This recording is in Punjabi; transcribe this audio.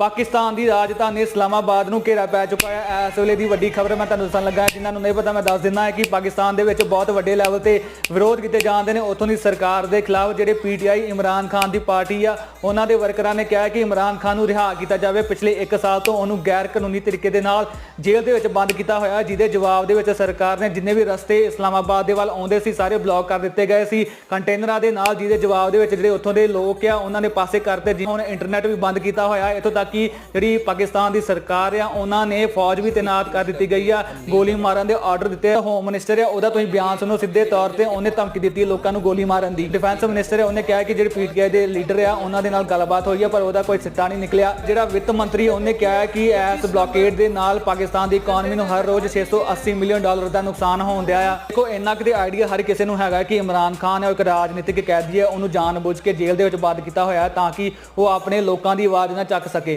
ਪਾਕਿਸਤਾਨ ਦੀ ਰਾਜਧਾਨੀ ਇਸਲਾਮਾਬਾਦ ਨੂੰ ਘੇਰਾ ਪੈ ਚੁੱਕਾ ਹੈ। ਇਸ ਵੇਲੇ ਦੀ ਵੱਡੀ ਖਬਰ ਮੈਂ ਤੁਹਾਨੂੰ ਦੱਸਣ ਲੱਗਾ, ਜਿਨ੍ਹਾਂ ਨੂੰ ਨਹੀਂ ਪਤਾ, ਮੈਂ ਦੱਸ ਦਿੰਦਾ ਹੈ ਕਿ ਪਾਕਿਸਤਾਨ ਦੇ ਵਿੱਚ ਬਹੁਤ ਵੱਡੇ ਲੈਵਲ ਤੇ ਵਿਰੋਧ ਕੀਤੇ ਜਾਂਦੇ ਨੇ। ਉੱਥੋਂ ਦੀ ਸਰਕਾਰ ਦੇ ਖਿਲਾਫ ਜਿਹੜੇ ਪੀਟੀਆਈ ਇਮਰਾਨ ਖਾਨ ਦੀ ਪਾਰਟੀ ਆ, ਉਹਨਾਂ ਦੇ ਵਰਕਰਾਂ ਨੇ ਕਿਹਾ ਕਿ ਇਮਰਾਨ ਖਾਨ ਨੂੰ ਰਿਹਾ ਕੀਤਾ ਜਾਵੇ। ਪਿਛਲੇ 1 ਸਾਲ ਤੋਂ ਉਹਨੂੰ ਗੈਰ ਕਾਨੂੰਨੀ ਤਰੀਕੇ ਦੇ ਨਾਲ ਜੇਲ੍ਹ ਦੇ ਵਿੱਚ ਬੰਦ ਕੀਤਾ ਹੋਇਆ, ਜਿਹਦੇ ਜਵਾਬ ਦੇ ਵਿੱਚ ਸਰਕਾਰ ਨੇ ਜਿੰਨੇ ਵੀ ਰਸਤੇ ਇਸਲਾਮਾਬਾਦ ਦੇ ਵੱਲ ਆਉਂਦੇ ਸੀ, ਸਾਰੇ ਬਲੌਕ ਕਰ ਦਿੱਤੇ ਗਏ ਸੀ। ਕੰਟੇਨਰਾਂ ਦੇ ਨਾਲ ਜਿਹਦੇ ਜਵਾਬ ਦੇ ਵਿੱਚ ਜਿਹੜੇ ਉੱਥੋਂ ਦੇ ਲੋਕ ਆ, ਉਹਨਾਂ ਨੇ ਪਾਸੇ ਕਰਤੇ ਜਿਵੇਂ ਹੁਣ ਇੰਟਰਨੈਟ ਵੀ ਬੰਦ ਕੀਤਾ ਹੋਇਆ। ਇੱਥੋਂ ਤੱਕ ਕਿ ਜਿਹੜੀ ਪਾਕਿਸਤਾਨ ਦੀ ਸਰਕਾਰ ਆ, ਉਹਨਾਂ ਨੇ ਫੌਜ ਵੀ ਤਾਇਨਾਤ ਕਰ ਦਿੱਤੀ ਗਈ ਆ, ਗੋਲੀ ਮਾਰਨ ਦੇ ਆਰਡਰ ਦਿੱਤੇ ਹੋਮ ਮਿਨਿਸਟਰ ਆ, ਉਹਦਾ ਤੁਸੀਂ ਬਿਆਨ ਸੁਣੋ ਸਿੱਧੇ ਤੌਰ ਤੇ, ਉਹਨੇ ਧਮਕੀ ਦਿੱਤੀ ਹੈ ਲੋਕਾਂ ਨੂੰ ਗੋਲੀ ਮਾਰਨ ਦੀ। ਡਿਫੈਂਸ ਮਿਨਿਸਟਰ ਆ, ਉਹਨੇ ਕਿਹਾ ਕਿ ਜਿਹੜੇ ਪੀਟੀਆਈ ਦੇ ਲੀਡਰ ਆ, ਉਹਨਾਂ ਦੇ ਨਾਲ ਗੱਲਬਾਤ ਹੋਈ ਆ, ਪਰ ਉਹਦਾ ਕੋਈ ਸਿੱਟਾ ਨਹੀਂ ਨਿਕਲਿਆ। ਜਿਹੜਾ ਵਿੱਤ ਮੰਤਰੀ, ਉਹਨੇ ਕਿਹਾ ਕਿ ਇਸ ਬਲੌਕੇਡ ਦੇ ਨਾਲ ਪਾਕਿਸਤਾਨ ਦੀ ਇਕਨੋਮੀ ਨੂੰ ਹਰ ਰੋਜ਼ 680 ਮਿਲੀਅਨ ਡਾਲਰ ਦਾ ਨੁਕਸਾਨ ਹੋਣ ਦਿਆ ਆ। ਦੇਖੋ, ਇੰਨਾ ਕਿ ਆਈਡੀਆ ਹਰ ਕਿਸੇ ਨੂੰ ਹੈਗਾ ਕਿ ਇਮਰਾਨ ਖਾਨ ਹੈ ਉਹ ਇੱਕ ਰਾਜਨੀਤਿਕ ਕੈਦੀ ਹੈ ਉਹਨੂੰ ਜਾਣਬੁੱਝ ਕੇ ਜੇਲ੍ਹ ਦੇ ਵਿੱਚ ਬੰਦ ਕੀਤਾ ਹੋਇਆ ਤਾਂ ਕਿ ਉਹ ਆਪਣੇ ਲੋਕਾਂ ਦੀ ਆਵਾਜ਼ ਨਾ ਚੱਕ ਸਕੇ।